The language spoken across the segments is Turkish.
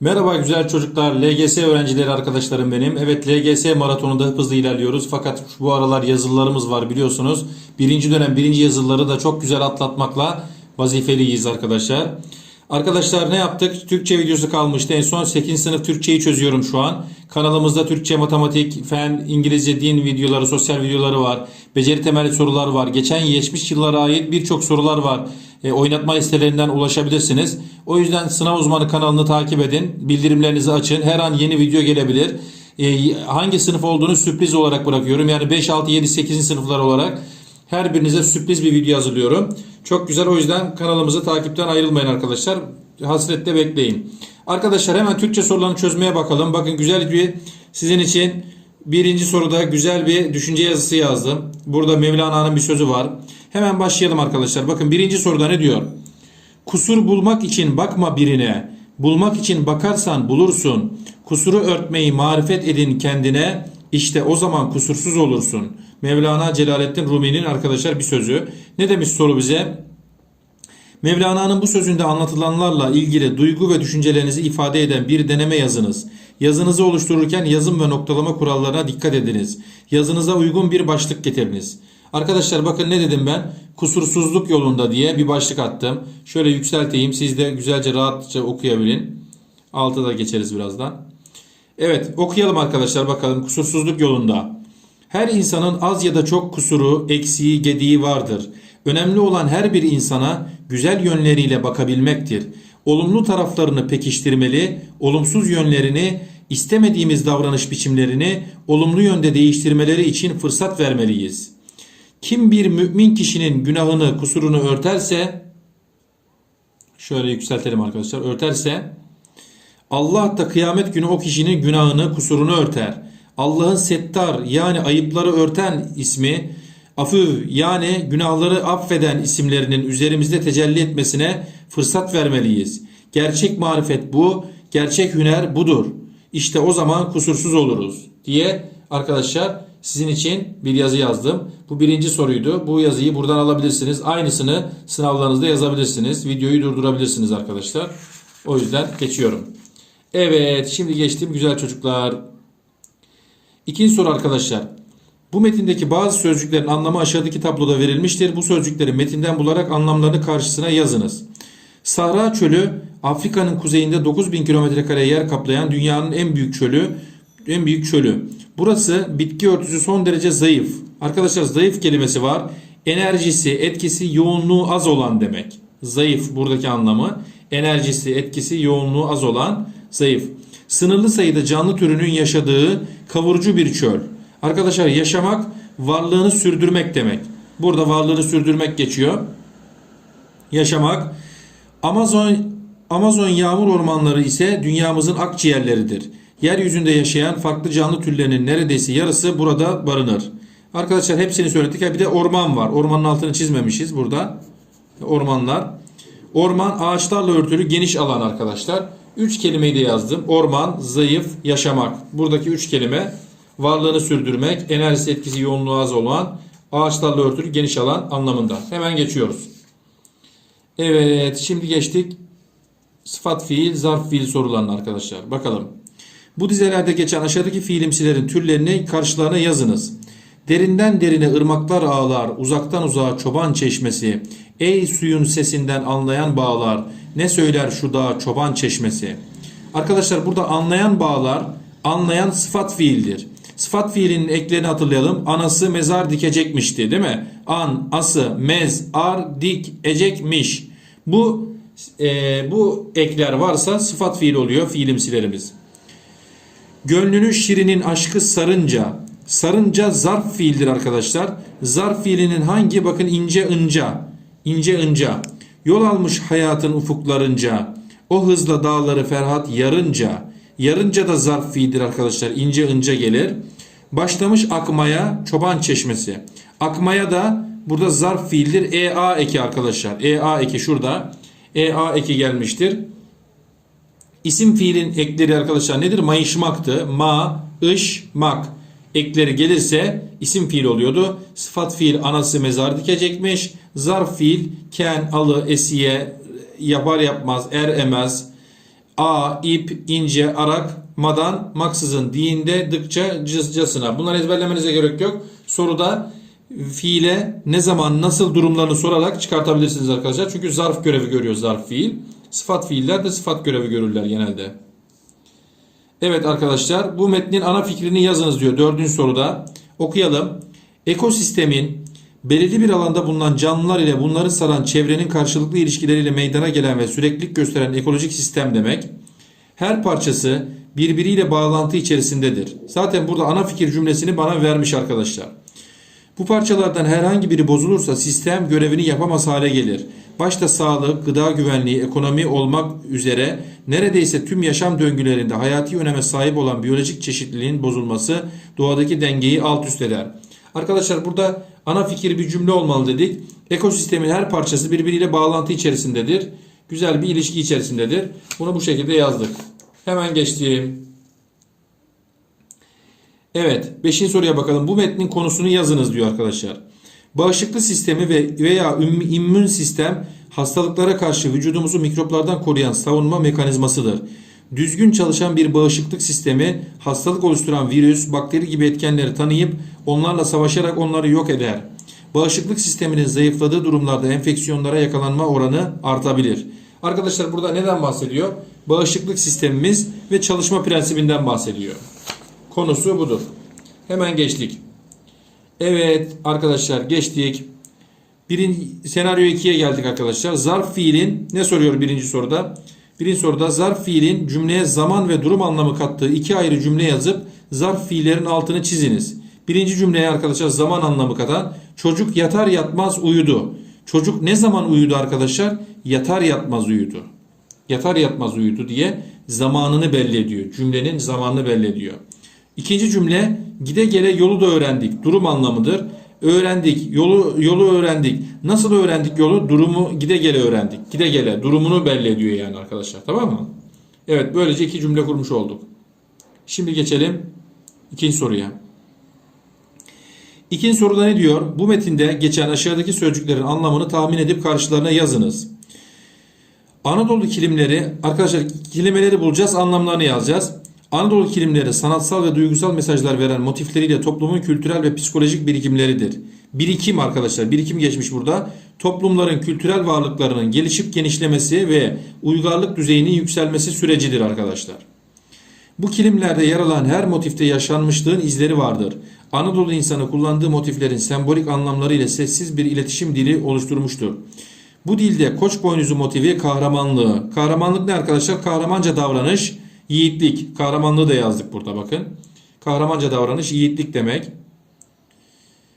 Merhaba güzel çocuklar, LGS öğrencileri arkadaşlarım benim. Evet LGS maratonunda hızlı ilerliyoruz. Fakat bu aralar yazılılarımız var biliyorsunuz. Birinci dönem birinci yazılıları da çok güzel atlatmakla vazifeliyiz arkadaşlar. Arkadaşlar ne yaptık? Türkçe videosu kalmıştı. En son 8. sınıf Türkçeyi çözüyorum şu an. Kanalımızda Türkçe, matematik, fen, İngilizce, din videoları, sosyal videoları var. Beceri temelli sorular var. Geçen geçmiş yıllara ait birçok sorular var. E, oynatma listelerinden ulaşabilirsiniz. O yüzden sınav uzmanı kanalını takip edin. Bildirimlerinizi açın. Her an yeni video gelebilir. E, hangi sınıf olduğunu sürpriz olarak bırakıyorum. Yani 5, 6, 7, 8. sınıflar olarak her birinize sürpriz bir video hazırlıyorum. Çok güzel o yüzden kanalımızı takipten ayrılmayın arkadaşlar. Hasretle bekleyin. Arkadaşlar hemen Türkçe sorularını çözmeye bakalım. Bakın güzel bir sizin için birinci soruda güzel bir düşünce yazısı yazdım. Burada Mevlana'nın bir sözü var. Hemen başlayalım arkadaşlar. Bakın birinci soruda ne diyor? Kusur bulmak için bakma birine. Bulmak için bakarsan bulursun. Kusuru örtmeyi marifet edin kendine. İşte o zaman kusursuz olursun. Mevlana Celaleddin Rumi'nin arkadaşlar bir sözü. Ne demiş soru bize? Mevlana'nın bu sözünde anlatılanlarla ilgili duygu ve düşüncelerinizi ifade eden bir deneme yazınız. Yazınızı oluştururken yazım ve noktalama kurallarına dikkat ediniz. Yazınıza uygun bir başlık getiriniz. Arkadaşlar bakın ne dedim ben? Kusursuzluk yolunda diye bir başlık attım. Şöyle yükselteyim. Siz de güzelce rahatça okuyabilin. Altı da geçeriz birazdan. Evet okuyalım arkadaşlar bakalım kusursuzluk yolunda. Her insanın az ya da çok kusuru, eksiği, gediği vardır. Önemli olan her bir insana güzel yönleriyle bakabilmektir. Olumlu taraflarını pekiştirmeli, olumsuz yönlerini, istemediğimiz davranış biçimlerini olumlu yönde değiştirmeleri için fırsat vermeliyiz. Kim bir mümin kişinin günahını, kusurunu örterse, şöyle yükseltelim arkadaşlar, örterse, Allah da kıyamet günü o kişinin günahını, kusurunu örter. Allah'ın settar yani ayıpları örten ismi, afüv yani günahları affeden isimlerinin üzerimizde tecelli etmesine fırsat vermeliyiz. Gerçek marifet bu, gerçek hüner budur. İşte o zaman kusursuz oluruz diye arkadaşlar sizin için bir yazı yazdım. Bu birinci soruydu. Bu yazıyı buradan alabilirsiniz. Aynısını sınavlarınızda yazabilirsiniz. Videoyu durdurabilirsiniz arkadaşlar. O yüzden geçiyorum. Evet şimdi geçtim güzel çocuklar. İkinci soru arkadaşlar. Bu metindeki bazı sözcüklerin anlamı aşağıdaki tabloda verilmiştir. Bu sözcükleri metinden bularak anlamlarını karşısına yazınız. Sahra çölü Afrika'nın kuzeyinde 9000 km2 yer kaplayan dünyanın en büyük çölü, en büyük çölü. Burası bitki örtüsü son derece zayıf. Arkadaşlar zayıf kelimesi var. Enerjisi, etkisi, yoğunluğu az olan demek. Zayıf buradaki anlamı. Enerjisi, etkisi, yoğunluğu az olan zayıf. Sınırlı sayıda canlı türünün yaşadığı kavurucu bir çöl. Arkadaşlar yaşamak varlığını sürdürmek demek. Burada varlığını sürdürmek geçiyor. Yaşamak. Amazon Amazon yağmur ormanları ise dünyamızın akciğerleridir. Yeryüzünde yaşayan farklı canlı türlerinin neredeyse yarısı burada barınır. Arkadaşlar hepsini söyledik. Ha bir de orman var. Ormanın altını çizmemişiz burada. Ormanlar. Orman ağaçlarla örtülü geniş alan arkadaşlar. Üç kelimeyi de yazdım. Orman, zayıf, yaşamak. Buradaki üç kelime varlığını sürdürmek, enerjisi etkisi yoğunluğu az olan, ağaçlarla örtülü geniş alan anlamında. Hemen geçiyoruz. Evet şimdi geçtik sıfat fiil, zarf fiil sorularına arkadaşlar. Bakalım. Bu dizelerde geçen aşağıdaki fiilimsilerin türlerini karşılarına yazınız. Derinden derine ırmaklar ağlar, uzaktan uzağa çoban çeşmesi. Ey suyun sesinden anlayan bağlar, ne söyler şu dağ çoban çeşmesi. Arkadaşlar burada anlayan bağlar, anlayan sıfat fiildir. Sıfat fiilinin eklerini hatırlayalım. Anası mezar dikecekmişti değil mi? An, ası, mez, ar, dik, ecekmiş. Bu e, bu ekler varsa sıfat fiil oluyor fiilimsilerimiz. Gönlünü şirinin aşkı sarınca. Sarınca zarf fiildir arkadaşlar. Zarf fiilinin hangi? Bakın ince ınca. İnce ınca. Yol almış hayatın ufuklarınca. O hızla dağları Ferhat yarınca. Yarınca da zarf fiildir arkadaşlar. İnce ınca gelir. Başlamış akmaya çoban çeşmesi. Akmaya da burada zarf fiildir. EA eki arkadaşlar. EA eki şurada. EA eki gelmiştir. İsim fiilin ekleri arkadaşlar nedir? Mayışmaktı. Ma, ış, mak. Ekleri gelirse isim fiil oluyordu. Sıfat fiil anası mezar dikecekmiş. Zarf fiil ken, alı, esiye, yapar yapmaz, er emez. A, ip, ince, arak, madan, maksızın, dinde, dıkça, cızcasına. Bunları ezberlemenize gerek yok. Soruda fiile ne zaman nasıl durumlarını sorarak çıkartabilirsiniz arkadaşlar. Çünkü zarf görevi görüyor zarf fiil. Sıfat fiiller de sıfat görevi görürler genelde. Evet arkadaşlar bu metnin ana fikrini yazınız diyor dördüncü soruda. Okuyalım. Ekosistemin belirli bir alanda bulunan canlılar ile bunları saran çevrenin karşılıklı ilişkileriyle meydana gelen ve süreklilik gösteren ekolojik sistem demek. Her parçası birbiriyle bağlantı içerisindedir. Zaten burada ana fikir cümlesini bana vermiş arkadaşlar. Bu parçalardan herhangi biri bozulursa sistem görevini yapamaz hale gelir. Başta sağlık, gıda güvenliği, ekonomi olmak üzere neredeyse tüm yaşam döngülerinde hayati öneme sahip olan biyolojik çeşitliliğin bozulması doğadaki dengeyi alt üst eder. Arkadaşlar burada ana fikir bir cümle olmalı dedik. Ekosistemin her parçası birbiriyle bağlantı içerisindedir. Güzel bir ilişki içerisindedir. Bunu bu şekilde yazdık. Hemen geçtiğim. Evet, 5. soruya bakalım. Bu metnin konusunu yazınız diyor arkadaşlar. Bağışıklık sistemi ve veya immün sistem hastalıklara karşı vücudumuzu mikroplardan koruyan savunma mekanizmasıdır. Düzgün çalışan bir bağışıklık sistemi hastalık oluşturan virüs, bakteri gibi etkenleri tanıyıp onlarla savaşarak onları yok eder. Bağışıklık sisteminin zayıfladığı durumlarda enfeksiyonlara yakalanma oranı artabilir. Arkadaşlar burada neden bahsediyor? Bağışıklık sistemimiz ve çalışma prensibinden bahsediyor. Konusu budur. Hemen geçtik. Evet arkadaşlar geçtik. Birinci, senaryo 2'ye geldik arkadaşlar. Zarf fiilin ne soruyor birinci soruda? Birinci soruda zarf fiilin cümleye zaman ve durum anlamı kattığı iki ayrı cümle yazıp zarf fiillerin altını çiziniz. Birinci cümleye arkadaşlar zaman anlamı katan çocuk yatar yatmaz uyudu. Çocuk ne zaman uyudu arkadaşlar? Yatar yatmaz uyudu. Yatar yatmaz uyudu diye zamanını belli ediyor. Cümlenin zamanını belli ediyor. İkinci cümle gide gele yolu da öğrendik. Durum anlamıdır. Öğrendik, yolu yolu öğrendik. Nasıl öğrendik yolu? Durumu gide gele öğrendik. Gide gele durumunu belli ediyor yani arkadaşlar. Tamam mı? Evet, böylece iki cümle kurmuş olduk. Şimdi geçelim ikinci soruya. İkinci soruda ne diyor? Bu metinde geçen aşağıdaki sözcüklerin anlamını tahmin edip karşılarına yazınız. Anadolu kilimleri, arkadaşlar kelimeleri bulacağız, anlamlarını yazacağız. Anadolu kilimleri sanatsal ve duygusal mesajlar veren motifleriyle toplumun kültürel ve psikolojik birikimleridir. Birikim arkadaşlar, birikim geçmiş burada. Toplumların kültürel varlıklarının gelişip genişlemesi ve uygarlık düzeyinin yükselmesi sürecidir arkadaşlar. Bu kilimlerde yer alan her motifte yaşanmışlığın izleri vardır. Anadolu insanı kullandığı motiflerin sembolik anlamları ile sessiz bir iletişim dili oluşturmuştur. Bu dilde koç boynuzu motivi kahramanlığı. Kahramanlık ne arkadaşlar? Kahramanca davranış, yiğitlik. Kahramanlığı da yazdık burada bakın. Kahramanca davranış, yiğitlik demek.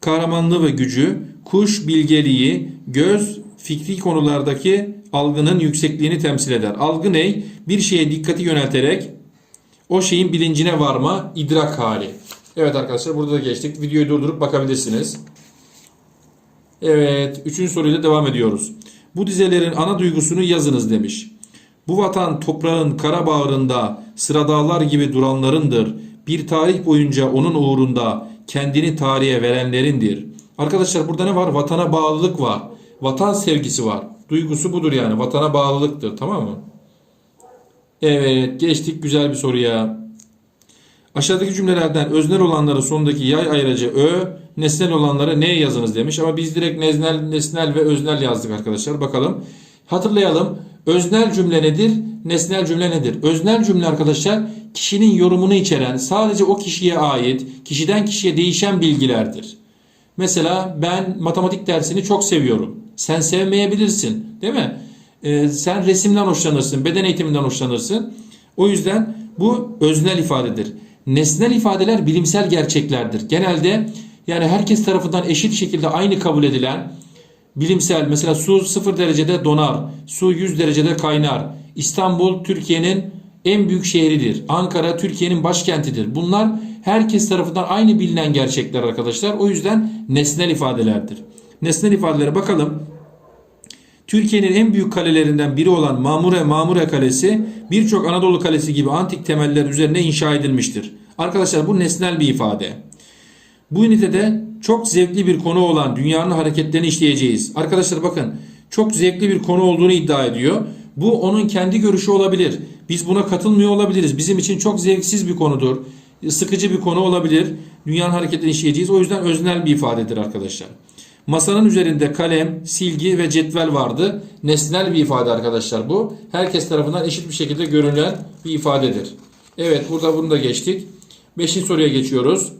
Kahramanlığı ve gücü, kuş bilgeliği, göz fikri konulardaki algının yüksekliğini temsil eder. Algı ne? Bir şeye dikkati yönelterek o şeyin bilincine varma, idrak hali. Evet arkadaşlar burada da geçtik. Videoyu durdurup bakabilirsiniz. Evet, üçüncü soruyla devam ediyoruz. Bu dizelerin ana duygusunu yazınız demiş. Bu vatan toprağın kara bağrında sıra dağlar gibi duranlarındır. Bir tarih boyunca onun uğrunda kendini tarihe verenlerindir. Arkadaşlar burada ne var? Vatana bağlılık var. Vatan sevgisi var. Duygusu budur yani. Vatana bağlılıktır. Tamam mı? Evet geçtik güzel bir soruya. Aşağıdaki cümlelerden öznel olanları sondaki yay ayracı ö, nesnel olanları ne yazınız demiş. Ama biz direkt nesnel, nesnel ve öznel yazdık arkadaşlar. Bakalım. Hatırlayalım. Öznel cümle nedir? Nesnel cümle nedir? Öznel cümle arkadaşlar kişinin yorumunu içeren sadece o kişiye ait, kişiden kişiye değişen bilgilerdir. Mesela ben matematik dersini çok seviyorum. Sen sevmeyebilirsin, değil mi? Ee, sen resimden hoşlanırsın, beden eğitiminden hoşlanırsın. O yüzden bu öznel ifadedir. Nesnel ifadeler bilimsel gerçeklerdir. Genelde yani herkes tarafından eşit şekilde aynı kabul edilen bilimsel mesela su 0 derecede donar, su 100 derecede kaynar. İstanbul Türkiye'nin en büyük şehridir. Ankara Türkiye'nin başkentidir. Bunlar herkes tarafından aynı bilinen gerçekler arkadaşlar. O yüzden nesnel ifadelerdir. Nesnel ifadelere bakalım. Türkiye'nin en büyük kalelerinden biri olan Mamure Mamure Kalesi birçok Anadolu kalesi gibi antik temeller üzerine inşa edilmiştir. Arkadaşlar bu nesnel bir ifade. Bu ünitede çok zevkli bir konu olan dünyanın hareketlerini işleyeceğiz. Arkadaşlar bakın çok zevkli bir konu olduğunu iddia ediyor. Bu onun kendi görüşü olabilir. Biz buna katılmıyor olabiliriz. Bizim için çok zevksiz bir konudur. Sıkıcı bir konu olabilir. Dünyanın hareketini işleyeceğiz. O yüzden öznel bir ifadedir arkadaşlar. Masanın üzerinde kalem, silgi ve cetvel vardı. Nesnel bir ifade arkadaşlar bu. Herkes tarafından eşit bir şekilde görülen bir ifadedir. Evet burada bunu da geçtik. Beşinci soruya geçiyoruz.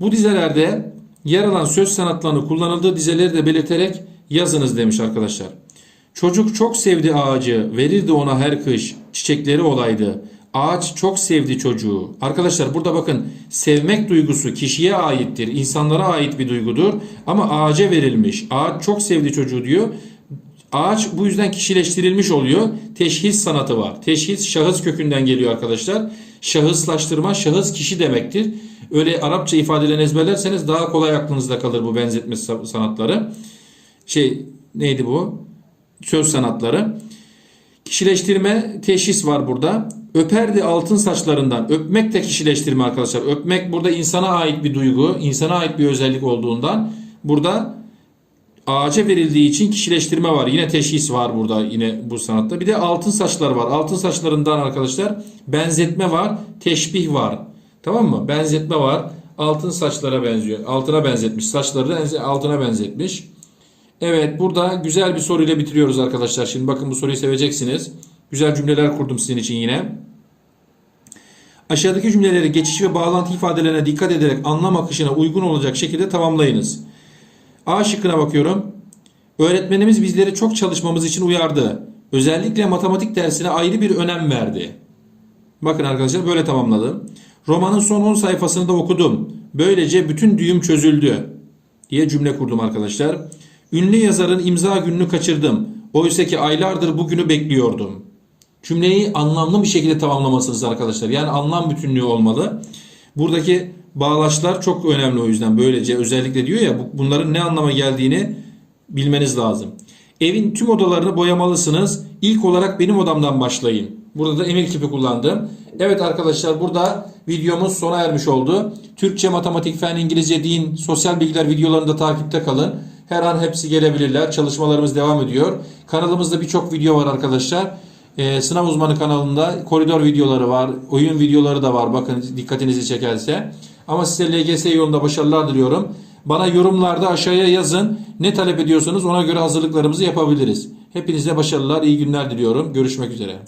Bu dizelerde yer alan söz sanatlarını kullanıldığı dizeleri de belirterek yazınız demiş arkadaşlar. Çocuk çok sevdi ağacı, verirdi ona her kış, çiçekleri olaydı. Ağaç çok sevdi çocuğu. Arkadaşlar burada bakın sevmek duygusu kişiye aittir, insanlara ait bir duygudur ama ağaca verilmiş. Ağaç çok sevdi çocuğu diyor. Ağaç bu yüzden kişileştirilmiş oluyor. Teşhis sanatı var. Teşhis şahıs kökünden geliyor arkadaşlar. Şahıslaştırma şahıs kişi demektir. Öyle Arapça ifadelerini ezberlerseniz daha kolay aklınızda kalır bu benzetme sanatları. Şey neydi bu? Söz sanatları. Kişileştirme teşhis var burada. Öperdi altın saçlarından. Öpmek de kişileştirme arkadaşlar. Öpmek burada insana ait bir duygu, insana ait bir özellik olduğundan burada ağaca verildiği için kişileştirme var. Yine teşhis var burada yine bu sanatta. Bir de altın saçlar var. Altın saçlarından arkadaşlar benzetme var, teşbih var. Tamam mı? Benzetme var. Altın saçlara benziyor. Altına benzetmiş. Saçları da altına benzetmiş. Evet burada güzel bir soruyla bitiriyoruz arkadaşlar. Şimdi bakın bu soruyu seveceksiniz. Güzel cümleler kurdum sizin için yine. Aşağıdaki cümleleri geçiş ve bağlantı ifadelerine dikkat ederek anlam akışına uygun olacak şekilde tamamlayınız. A şıkkına bakıyorum. Öğretmenimiz bizleri çok çalışmamız için uyardı. Özellikle matematik dersine ayrı bir önem verdi. Bakın arkadaşlar böyle tamamladım. Romanın son 10 sayfasını da okudum. Böylece bütün düğüm çözüldü diye cümle kurdum arkadaşlar. Ünlü yazarın imza gününü kaçırdım. Oysa ki aylardır bugünü bekliyordum. Cümleyi anlamlı bir şekilde tamamlamalısınız arkadaşlar. Yani anlam bütünlüğü olmalı. Buradaki bağlaçlar çok önemli o yüzden böylece özellikle diyor ya bunların ne anlama geldiğini bilmeniz lazım. Evin tüm odalarını boyamalısınız. İlk olarak benim odamdan başlayın. Burada da emir kipi kullandım. Evet arkadaşlar burada videomuz sona ermiş oldu. Türkçe, matematik, fen, İngilizce, din, sosyal bilgiler videolarında takipte kalın. Her an hepsi gelebilirler. Çalışmalarımız devam ediyor. Kanalımızda birçok video var arkadaşlar. Ee, sınav uzmanı kanalında koridor videoları var. Oyun videoları da var. Bakın dikkatinizi çekerse. Ama size LGS yolunda başarılar diliyorum. Bana yorumlarda aşağıya yazın. Ne talep ediyorsanız ona göre hazırlıklarımızı yapabiliriz. Hepinize başarılar, iyi günler diliyorum. Görüşmek üzere.